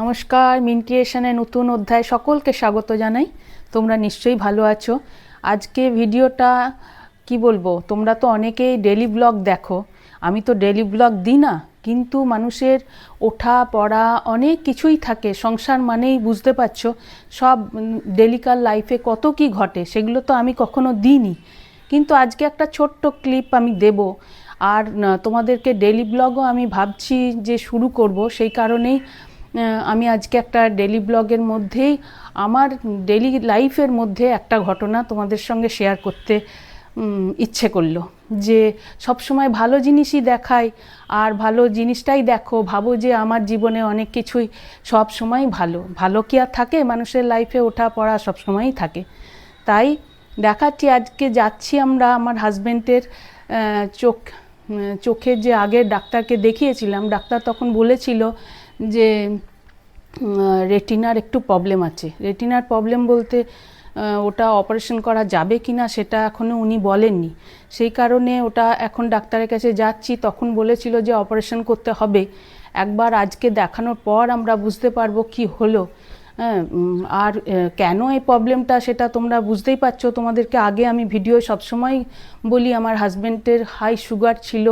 নমস্কার মিনক্রিয়েশনে নতুন অধ্যায় সকলকে স্বাগত জানাই। তোমরা নিশ্চয়ই ভালো আছো। আজকে ভিডিওটা, কি বলব, তোমরা তো অনেকেই ডেলি ব্লগ দেখো। আমি তো ডেলি ব্লগ দিই না, কিন্তু মানুষের ওঠা, পড়া অনেক কিছুই থাকে। সংসার মানেই বুঝতে পারছ, সব ডেলিকার লাইফে কত কি ঘটে, সেগুলো তো আমি কখনো দিইনি। কিন্তু আজকে একটা ছোট্ট ক্লিপ আমি দেব। আর তোমাদেরকে ডেলি ব্লগও আমি ভাবছি যে শুরু করব, সেই কারণেই আমি আজকে একটা ডেলি ব্লগের মধ্যেই, আমার ডেলি লাইফের মধ্যে একটা ঘটনা তোমাদের সঙ্গে শেয়ার করতে ইচ্ছে করল। যে সব সময় ভালো জিনিসই দেখায়, আর ভালো জিনিসটাই দেখো, ভাবো যে আমার জীবনে অনেক কিছুই সব সময় ভালো। ভালো কি আর থাকে? মানুষের লাইফে ওঠা পড়া সব সময়ই থাকে। তাই দেখাচ্ছি, আজকে যাচ্ছি আমরা আমার হাজবেন্ডের চোখ চোখের যে আগের ডাক্তারকে দেখিয়েছিলাম, ডাক্তার তখন বলেছিল যে রেটিনার একটু প্রবলেম আছে। রেটিনার প্রবলেম বলতে ওটা অপারেশন করা যাবে কি না সেটা এখনও উনি বলেননি। সেই কারণে ওটা এখন ডাক্তারের কাছে যাচ্ছি, তখন বলেছিল যে অপারেশন করতে হবে। একবার আজকে দেখানোর পর আমরা বুঝতে পারব কি হলো। হ্যাঁ আর কেন এই প্রবলেমটা সেটা তোমরা বুঝতেই পারছ। তোমাদেরকে আগে আমি ভিডিও সবসময় বলি, আমার হাজব্যান্ডের হাই সুগার ছিল।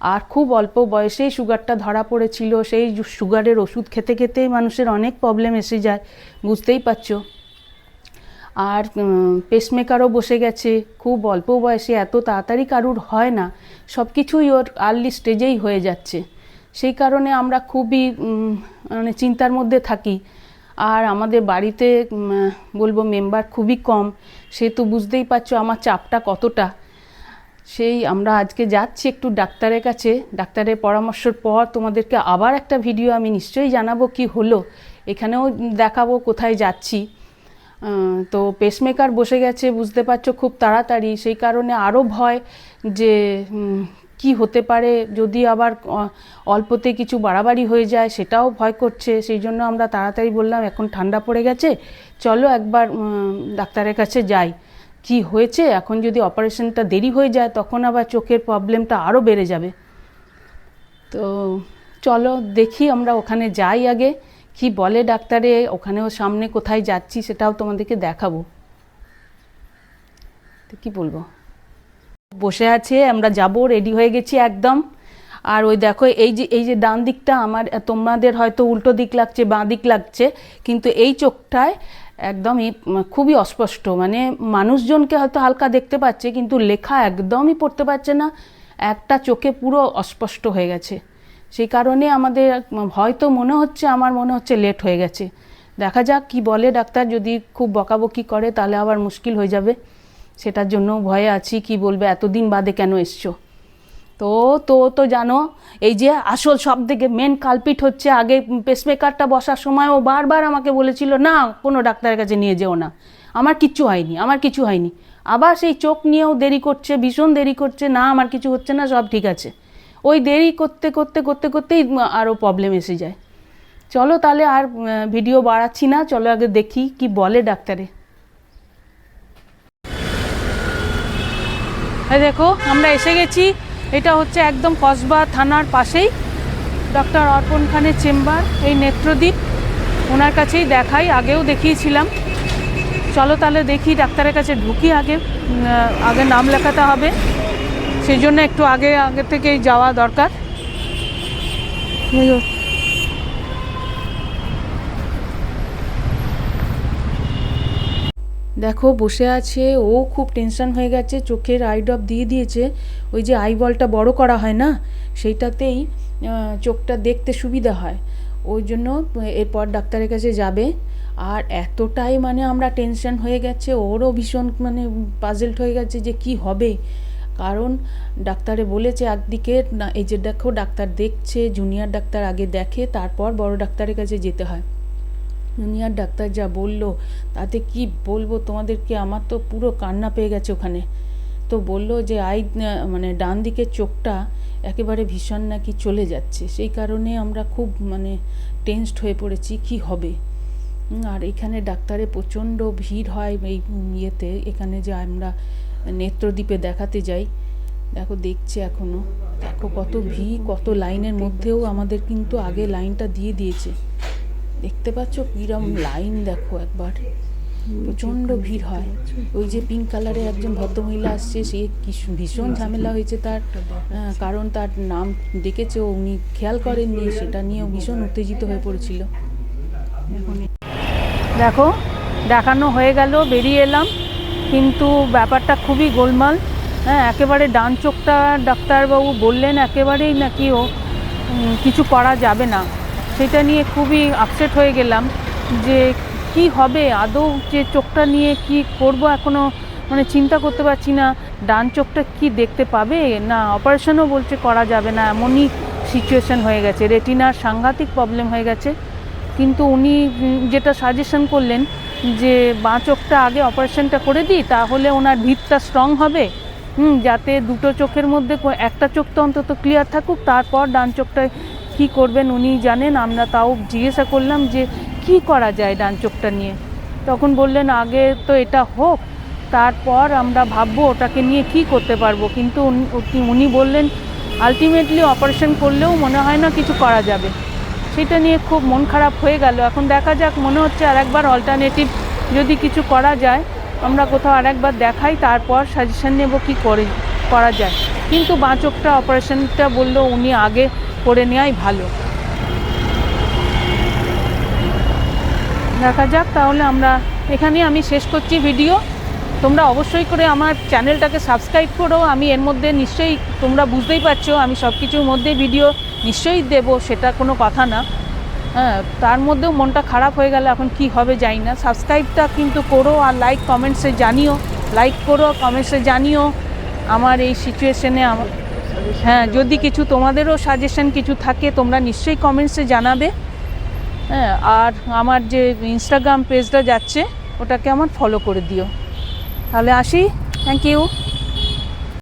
আর খুব অল্প বয়সেই সুগারটা ধরা পড়েছিল। সেই সুগারের ওষুধ খেতে খেতেই মানুষের অনেক প্রবলেম এসে যায়, বুঝতেই পারছ। আর পেসমেকারও বসে গেছে। খুব অল্প বয়সে এত তাড়াতাড়ি কারুর হয় না। সব কিছুই ওর আর্লি স্টেজেই হয়ে যাচ্ছে। সেই কারণে আমরা খুবই মানে চিন্তার মধ্যে থাকি। আর আমাদের বাড়িতে বলব মেম্বার খুবই কম। সে তো বুঝতেই পারছ আমার চাপটা কতটা। সেই আমরা আজকে যাচ্ছি একটু ডাক্তারের কাছে। ডাক্তারের পরামর্শের পর তোমাদেরকে আবার একটা ভিডিও আমি নিশ্চয়ই জানাব কি হলো। এখানেও দেখাবো কোথায় যাচ্ছি। তো পেসমেকার বসে গেছে, বুঝতে পারছ খুব তাড়াতাড়ি। সেই কারণে আরও ভয় যে কি হতে পারে। যদি আবার অল্পতে কিছু বাড়াবাড়ি হয়ে যায়, সেটাও ভয় করছে। সেই জন্য আমরা তাড়াতাড়ি বললাম, এখন ঠান্ডা পড়ে গেছে। চলো একবার ডাক্তারের কাছে যাই। কি হয়েছে? এখন যদি অপারেশনটা দেরি হয়ে যায়, তখন আবার চোখের প্রবলেমটা আরও বেড়ে যাবে। তো চলো দেখি আমরা ওখানে যাই আগে। কি বলে ডাক্তারে? ওখানেও সামনে কোথায় যাচ্ছি সেটাও তোমাদেরকে দেখাবো। তো কি বলব? বসে আছে, আমরা যাব রেডি হয়ে গেছি একদম। আর ওই দেখো, এই যে এই যে ডান দিকটা আমার, তোমাদের হয়তো উল্টো দিক লাগছে, বাঁ দিক লাগছে, কিন্তু এই চোখটায় একদমই খুবই অস্পষ্ট। মানে মানুষজনকে হয়তো হালকা দেখতে পাচ্ছে, কিন্তু লেখা একদমই পড়তে পারছে না। একটা চোখে পুরো অস্পষ্ট হয়ে গেছে। সেই কারণে আমাদের হয়তো মনে হচ্ছে, আমার মনে হচ্ছে লেট হয়ে গেছে। দেখা যাক কি বলে ডাক্তার, যদি খুব বকাবকি করে তাহলে আবার মুশকিল হয়ে যাবে। সেটার জন্য ভয়ে আছি, কি বলবে, এতদিন বাদে কেন এসছো? তো তো তো জানো, এই যে আসল সব থেকে মেন কালপিট হচ্ছে আগে পেসমেকারটা বসার সময় ও বারবার আমাকে বলেছিল, না, কোনো ডাক্তারের কাছে নিয়ে যেও না। আমার কিচ্ছু হয়নি, আমার কিছু হয়নি। আবার সেই চোখ নিয়েও দেরি করছে, ভীষণ দেরি করছে, না, আমার কিছু হচ্ছে না, সব ঠিক আছে। ওই দেরি করতে করতে করতে, করতেই আরও প্রবলেম এসে যায়। চলো তাহলে আর ভিডিও বাড়াচ্ছি না, চলো আগে দেখি কি বলে ডাক্তারে। দেখো, আমরা এসে গেছি এটা হচ্ছে একদম কসবা থানার পাশেই ডক্টর অর্পণ খানের চেম্বার, এই নেত্রদ্বীপ। ওনার কাছেই দেখাই, আগেও দেখিয়েছিলাম। চলো তাহলে দেখি, ডাক্তারের কাছে ঢুকি আগে আগে নাম লেখাতে হবে। সেই জন্য একটু আগে আগে থেকেই যাওয়া দরকার এই যে, দেখো, বসে আছে, ও খুব টেনশন হয়ে গেছে, চোখের আই ড্রপ দিয়ে দিয়েছে। ওই যে আই বলটা বড় করা হয় না, সেইটাতেই চোখটা দেখতে সুবিধা হয়। ওই জন্য, এরপর ডাক্তারের কাছে যাবে। আর এতটাই মানে আমরা টেনশন হয়ে গেছে, ওরও ভীষণ মানে পাজেল্ট হয়ে গেছে যে কি হবে। কারণ ডাক্তারে বলেছে একদিকে এই যে দেখো, ডাক্তার দেখছে জুনিয়র ডাক্তার আগে দেখে, তারপর বড় ডাক্তারের কাছে যেতে হয়। জুনিয়র ডাক্তার যা বলল, তাতে কি বলব তোমাদেরকে? আমার তো পুরো কান্না পেয়ে গেছে ওখানে। তো বলল যে, আই মানে ডান দিকের চোখটা একেবারে ভীষণ নাকি চলে যাচ্ছে। সেই কারণে আমরা খুব মানে টেনসড হয়ে পড়েছি, কি হবে? আর এখানে ডাক্তারে প্রচণ্ড ভিড় হয় এই ইয়েতে, এখানে যে আমরা নেত্রদ্বীপে দেখাতে যাই। দেখো, দেখছে এখনও। দেখো কত ভিড়, কত লাইনের মধ্যেও আমাদের কিন্তু আগে লাইনটা দিয়ে দিয়েছে। দেখতে পাচ্ছ কিরম লাইন দেখো একবার। প্রচণ্ড ভিড় হয়। ওই যে পিঙ্ক কালারের একজন ভদ্রমহিলা আসছে সে কি ভীষণ ঝামেলা হয়েছে তার। কারণ তার নাম ডেকেছে উনি খেয়াল করেননি সেটা নিয়েও ভীষণ উত্তেজিত হয়ে পড়েছিল। দেখো দেখানো হয়ে গেল বেরিয়ে এলাম। কিন্তু ব্যাপারটা খুবই গোলমাল। হ্যাঁ একেবারে ডান চোখটা ডাক্তারবাবু বললেন একেবারেই নাকি ও কিছু করা যাবে না। সেটা নিয়ে খুবই আপসেট হয়ে গেলাম যে কি হবে? আদৌ যে চোখটা নিয়ে কি করব এখনও মানে চিন্তা করতে পারছি না। ডান চোখটা কি দেখতে পাবে? না অপারেশনও বলছে করা যাবে না, এমনই সিচুয়েশন হয়ে গেছে। রেটিনার সাংঘাতিক প্রবলেম হয়ে গেছে। কিন্তু উনি যেটা সাজেশন করলেন যে বাঁ চোখটা আগে অপারেশনটা করে দিই, তাহলে ওনার ভিতটা স্ট্রং হবে। হুম, যাতে দুটো চোখের মধ্যে একটা চোখ তো অন্তত ক্লিয়ার থাকুক, তারপর ডান চোখটায় কী করবেন উনি জানেন, আমরা তাও জিজ্ঞাসা করলাম যে কি করা যায় ডান চোখটা নিয়ে। তখন বললেন, আগে তো এটা হোক, তারপর আমরা ভাববো ওটাকে নিয়ে কি করতে পারব। কিন্তু উনি- বললেন, আলটিমেটলি অপারেশন করলেও মনে হয় না কিছু করা যাবে। সেটা নিয়ে খুব মন খারাপ হয়ে গেল। এখন দেখা যাক, মনে হচ্ছে আর একবার অল্টারনেটিভ যদি কিছু করা যায়, আমরা কোথাও আর একবার দেখাই, তারপর সাজেশন নেব কি করে, করা যায়। কিন্তু বাঁচকটা অপারেশনটা বলল উনি আগে করে নেওয়াই ভালো। দেখা যাক তাহলে আমরা এখানে আমি শেষ করছি ভিডিও। তোমরা অবশ্যই করে আমার চ্যানেলটাকে সাবস্ক্রাইব করো। আমি এর মধ্যে নিশ্চয়ই তোমরা বুঝতেই পারছ, আমি সব কিছুর মধ্যে ভিডিও নিশ্চয়ই দেবো, সেটা কোনো কথা না। হ্যাঁ তার মধ্যেও মনটা খারাপ হয়ে গেল, এখন কি হবে জানি না। সাবস্ক্রাইবটা কিন্তু করো আর লাইক কমেন্টসে জানিও। লাইক করো কমেন্টসে জানিও। আমার এই সিচুয়েশনে আমার হ্যাঁ যদি কিছু তোমাদেরও সাজেশন কিছু থাকে, তোমরা নিশ্চয়ই কমেন্টসে জানাবে। হ্যাঁ আর আমার যে ইনস্টাগ্রাম পেজটা যাচ্ছে, ওটাকে আমার ফলো করে দিও। তাহলে আসি। Thank you